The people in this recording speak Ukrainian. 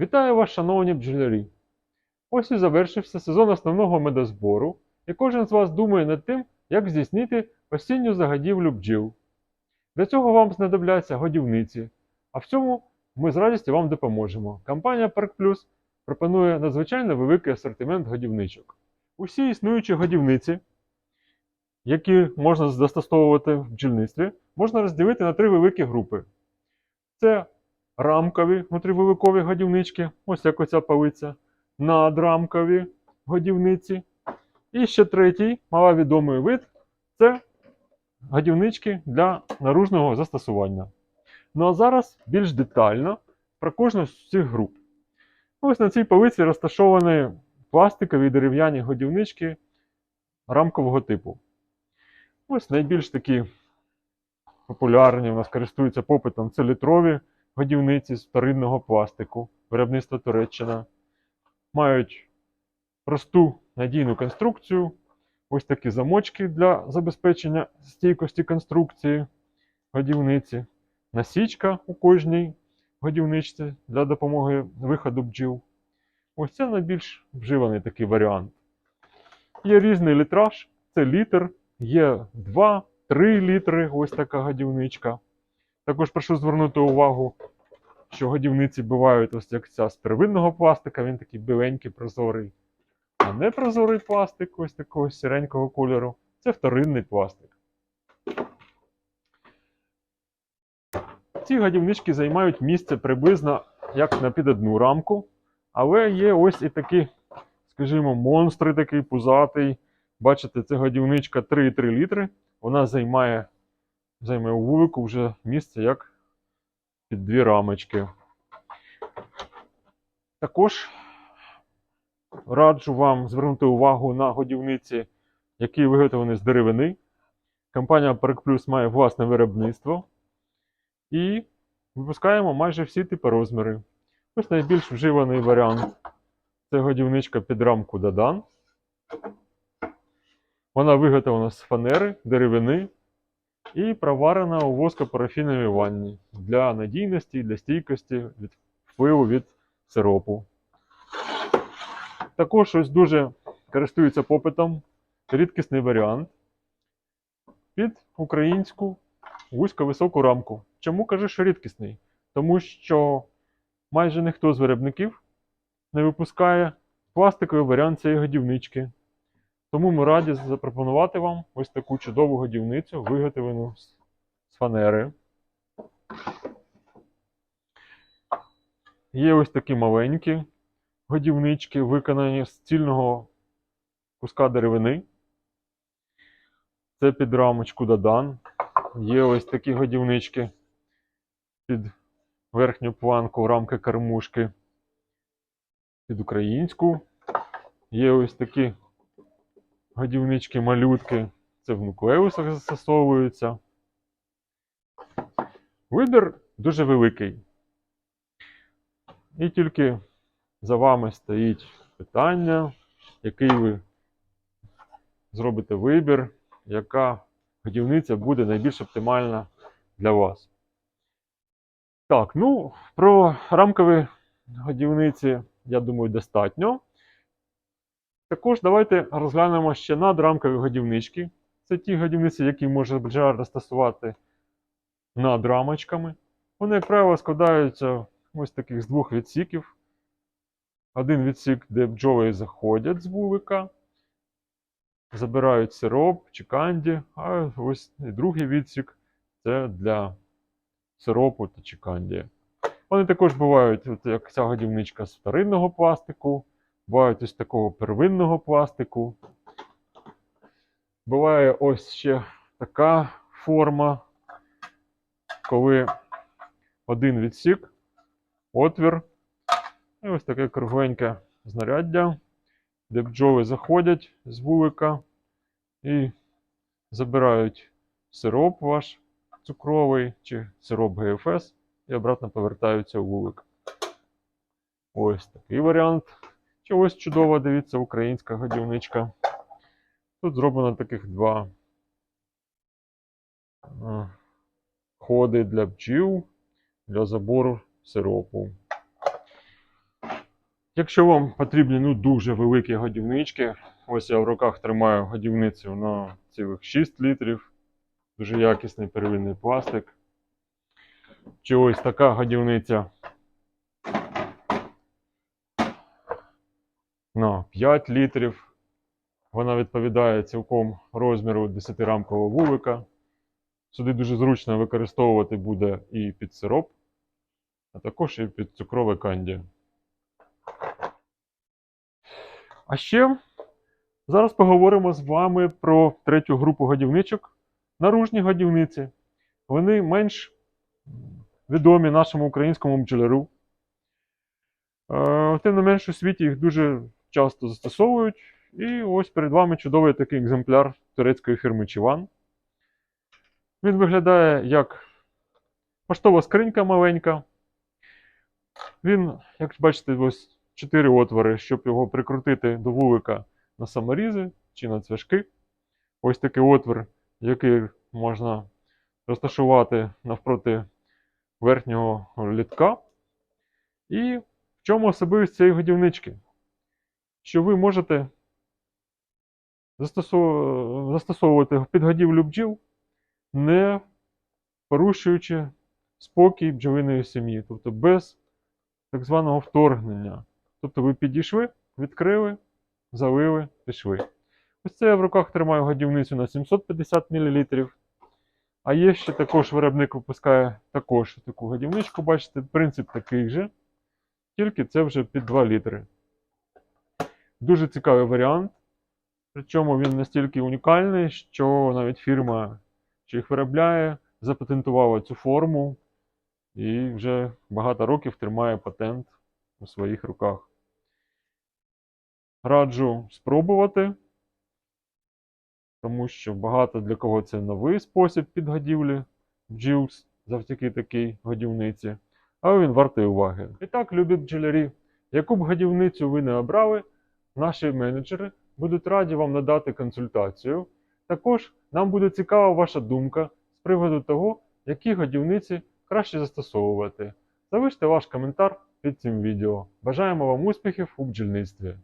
Вітаю вас, шановні бджолярі! Ось і завершився сезон основного медозбору, і кожен з вас думає над тим, як здійснити осінню загадівлю бджіл. Для цього вам знадобляться годівниці, а в цьому ми з радістю вам допоможемо. Компанія Park Plus пропонує надзвичайно великий асортимент годівничок. Усі існуючі годівниці, які можна застосовувати в бджільництві, можна розділити на три великі групи. Це рамкові внутрівеликові годівнички, ось як оця палиця, надрамкові годівниці. І ще третій, маловідомий вид це годівнички для наружного застосування. Ну а зараз більш детально про кожну з цих груп. Ось на цій полиці розташовані пластикові дерев'яні годівнички рамкового типу. Ось найбільш такі популярні у нас користуються попитом це літрові годівниці з вторинного пластику, виробництва Туреччина. Мають просту надійну конструкцію, ось такі замочки для забезпечення стійкості конструкції годівниці, насічка у кожній годівничці для допомоги виходу бджіл. Ось це найбільш вживаний такий варіант. Є різний літраж, це літр, є 2-3 літри, ось така годівничка. Також прошу звернути увагу, що годівниці бувають ось як ця з первинного пластика, він такий біленький, прозорий. А непрозорий пластик, ось такого сіренького кольору, це вторинний пластик. Ці годівнички займають місце приблизно як на під одну рамку, але є ось і такі, скажімо, монстри такий пузатий. Бачите, це годівничка 3,3 літри. Вона займає, займає у вулику вже місце як під дві рамочки. Також раджу вам звернути увагу на годівниці, які виготовлені з деревини. Компанія Park Plus має власне виробництво. І випускаємо майже всі типи розміри. Ось найбільш вживаний варіант це годівничка під рамку Дадан. Вона виготовлена з фанери, деревини і проварена у воскопарафіновій ванні для надійності для стійкості від впливу від сиропу. Також ось дуже користується попитом рідкісний варіант під українську вузько-високу рамку. Чому кажу, що рідкісний? Тому що майже ніхто з виробників не випускає пластиковий варіант цієї годівнички. Тому ми раді запропонувати вам ось таку чудову годівницю, виготовлену з фанери. Є ось такі маленькі годівнички, виконані з цільного куска деревини. Це під рамочку Дадан. Є ось такі годівнички під верхню планку рамки кормушки. Під українську. Є ось такі годівнички малютки. Це в нуклеусах застосовуються. Вибір дуже великий. І тільки за вами стоїть питання, який ви зробите вибір, яка годівниця буде найбільш оптимальна для вас. Так, ну, про рамкові годівниці, я думаю, достатньо. Також давайте розглянемо ще надрамкові годівнички. Це ті годівниці, які може бджоляр застосувати над рамочками. Вони, як правило, складаються ось таких з двох відсіків. Один відсік, де бджоли заходять з вулика, забирають сироп чи канді, а ось і другий відсік це для сиропу та чи канді. Вони також бувають, от як ця годівничка з вторинного пластику, бувають ось такого первинного пластику. Буває ось ще така форма, коли один відсік, отвір, і ось таке кругленьке знаряддя, де бджоли заходять з вулика і забирають сироп ваш цукровий чи сироп ГФС і обратно повертаються у вулик. Ось такий варіант. Чи ось чудова, дивіться, українська годівничка. Тут зроблено таких два е, ходи для бджіл для забору сиропу. Якщо вам потрібні ну, дуже великі годівнички, ось я в руках тримаю годівницю на цілих 6 літрів, дуже якісний первинний пластик. Чи ось така годівниця на 5 літрів. Вона відповідає цілком розміру 10-рамкового вулика. Сюди дуже зручно використовувати буде і під сироп, а також і під цукрове канді. А ще зараз поговоримо з вами про третю групу годівничок. Наружні годівниці. Вони менш відомі нашому українському бджоляру. Е, Тим не менш, у світі їх дуже часто застосовують. І ось перед вами чудовий такий екземпляр турецької фірми Чіван. Він виглядає як поштова скринька маленька. Він, як бачите, ось 4 отвори, щоб його прикрутити до вулика на саморізи чи на цвяшки. Ось такий отвір, який можна розташувати навпроти верхнього літка. І в чому особливість цієї годівнички? Що ви можете застосовувати підгодівлю бджіл, не порушуючи спокій бджолиної сім'ї, тобто без так званого вторгнення. Тобто ви підійшли, відкрили, залили, пішли. Ось це я в руках тримаю годівницю на 750 мл. А є ще також виробник випускає також таку годівничку, бачите, принцип такий же, тільки це вже під 2 літри. Дуже цікавий варіант. Причому він настільки унікальний, що навіть фірма, що їх виробляє, запатентувала цю форму і вже багато років тримає патент у своїх руках. Раджу спробувати, тому що багато для кого це новий спосіб підгодівлі бджіл завдяки такій годівниці, але він вартий уваги. І так, любі бджолярі, яку б годівницю ви не обрали, наші менеджери будуть раді вам надати консультацію. Також нам буде цікава ваша думка з приводу того, які годівниці краще застосовувати. Залиште ваш коментар під цим відео. Бажаємо вам успіхів у бджільництві!